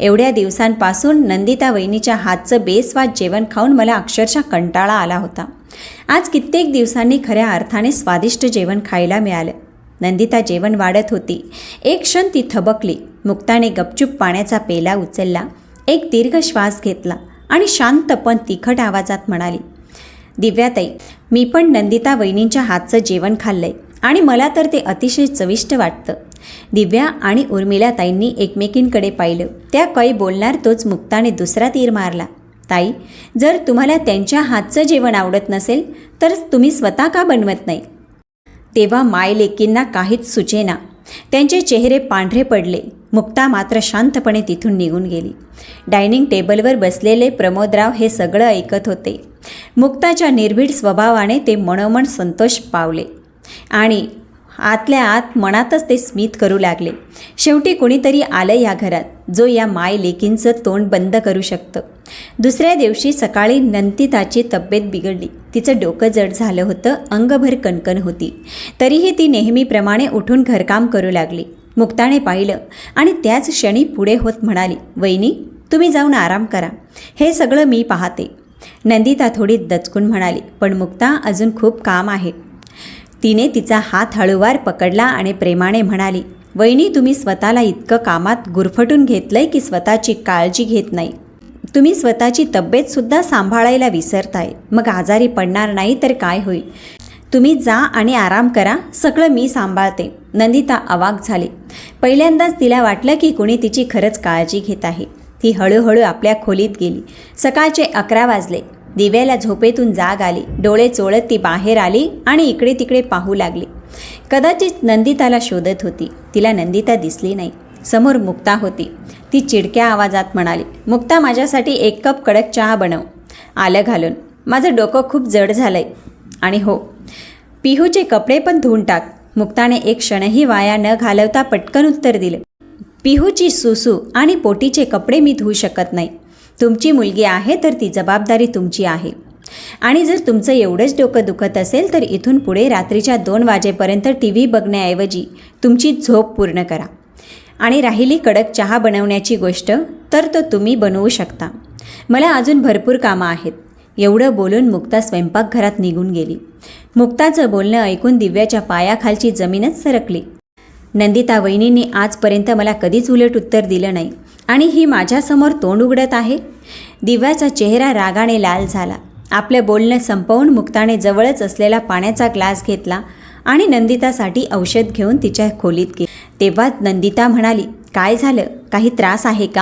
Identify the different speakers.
Speaker 1: एवढ्या दिवसांपासून नंदिता वहिनीच्या हातचं बेस्वाद जेवण खाऊन मला अक्षरशः कंटाळा आला होता. आज कित्येक दिवसांनी खऱ्या अर्थाने स्वादिष्ट जेवण खायला मिळालं. नंदिता जेवण वाढत होती. एक क्षण ती थबकली. मुक्ताने गपचूप पाण्याचा पेला उचलला. एक दीर्घ श्वास घेतला आणि शांत पण तिखट आवाजात म्हणाली दिव्याताई मी पण नंदिता वहिनींच्या हातचं जेवण खाल्लंय आणि मला तर ते अतिशय चविष्ट वाटतं. दिव्या आणि उर्मिला ताईंनी एकमेकींकडे पाहिलं. त्या काही बोलणार तोच मुक्ताने दुसरा तीर मारला. ताई जर तुम्हाला त्यांच्या हातचं जेवण आवडत नसेल तर तुम्ही स्वतः का बनवत नाही? तेव्हा माय लेकींना काहीच सुचेना. त्यांचे चेहरे पांढरे पडले. मुक्ता मात्र शांतपणे तिथून निघून गेली. डायनिंग टेबलवर बसलेले प्रमोदराव हे सगळं ऐकत होते. मुक्ताच्या निर्भीड स्वभावाने ते मनोमन संतोष पावले. आणि आतल्या आत मनातच ते स्मित करू लागले. शेवटी कोणीतरी आलं या घरात जो या माय लेकींचं तोंड बंद करू शकतं. दुसऱ्या दिवशी सकाळी नंतिताची तब्येत बिघडली. तिचं डोकं जड झालं होतं अंगभर कणकण होती. तरीही ती नेहमीप्रमाणे उठून घरकाम करू लागली. मुक्ताने पाहिलं आणि त्याच क्षणी पुढे होत म्हणाली वहिनी तुम्ही जाऊन आराम करा. हे सगळं मी पाहते. नंदिता थोडी दचकून म्हणाली पण मुक्ता अजून खूप काम आहे. तिने तिचा हात हळूवार पकडला आणि प्रेमाने म्हणाली वहिनी तुम्ही स्वतःला इतकं कामात गुरफटून घेतलंय की स्वतःची काळजी घेत नाही. तुम्ही स्वतःची तब्येतसुद्धा सांभाळायला विसरताय. मग आजारी पडणार नाही तर काय होईल? तुम्ही जा आणि आराम करा. सगळं मी सांभाळते. नंदिता अवाक झाली. पहिल्यांदाच तिला वाटलं की कुणी तिची खरंच काळजी घेत आहे. ती हळूहळू आपल्या खोलीत गेली. सकाळचे अकरा वाजले. दिव्याला झोपेतून जाग आली. डोळे चोळत ती बाहेर आली आणि इकडे तिकडे पाहू लागली. कदाचित नंदिताला शोधत होती. तिला नंदिता दिसली नाही. समोर मुक्ता होती. ती चिडक्या आवाजात म्हणाली मुक्ता माझ्यासाठी एक कप कडक चहा बनव. आलं घालून. माझं डोकं खूप जड झालंय. आणि हो. पिहूचे कपडे पण धुवून टाक. मुक्ताने एक क्षणही वाया न घालवता पटकन उत्तर दिलं पिहूची सुसू आणि पोटीचे कपडे मी धुवू शकत नाही. तुमची मुलगी आहे तर ती जबाबदारी तुमची आहे. आणि जर तुमचं एवढंच डोकं दुखत असेल तर इथून पुढे रात्रीच्या दोन वाजेपर्यंत टी व्ही बघण्याऐवजी तुमची झोप पूर्ण करा. आणि राहिली कडक चहा बनवण्याची गोष्ट तर तो तुम्ही बनवू शकता. मला अजून भरपूर कामं आहेत. एवढं बोलून मुक्ता स्वयंपाकघरात निघून गेली. मुक्ताचं बोलणं ऐकून दिव्याच्या पायाखालची जमीनच सरकली. नंदिता वहिनींनी आजपर्यंत मला कधीच उलट उत्तर दिलं नाही. आणि ही माझ्यासमोर तोंड उघडत आहे. दिव्याचा चेहरा रागाने लाल झाला. आपलं बोलणं संपवून मुक्ताने जवळच असलेला पाण्याचा ग्लास घेतला आणि नंदितासाठी औषध घेऊन तिच्या खोलीत गेली. तेव्हा नंदिता म्हणाली काय झालं? काही त्रास आहे का?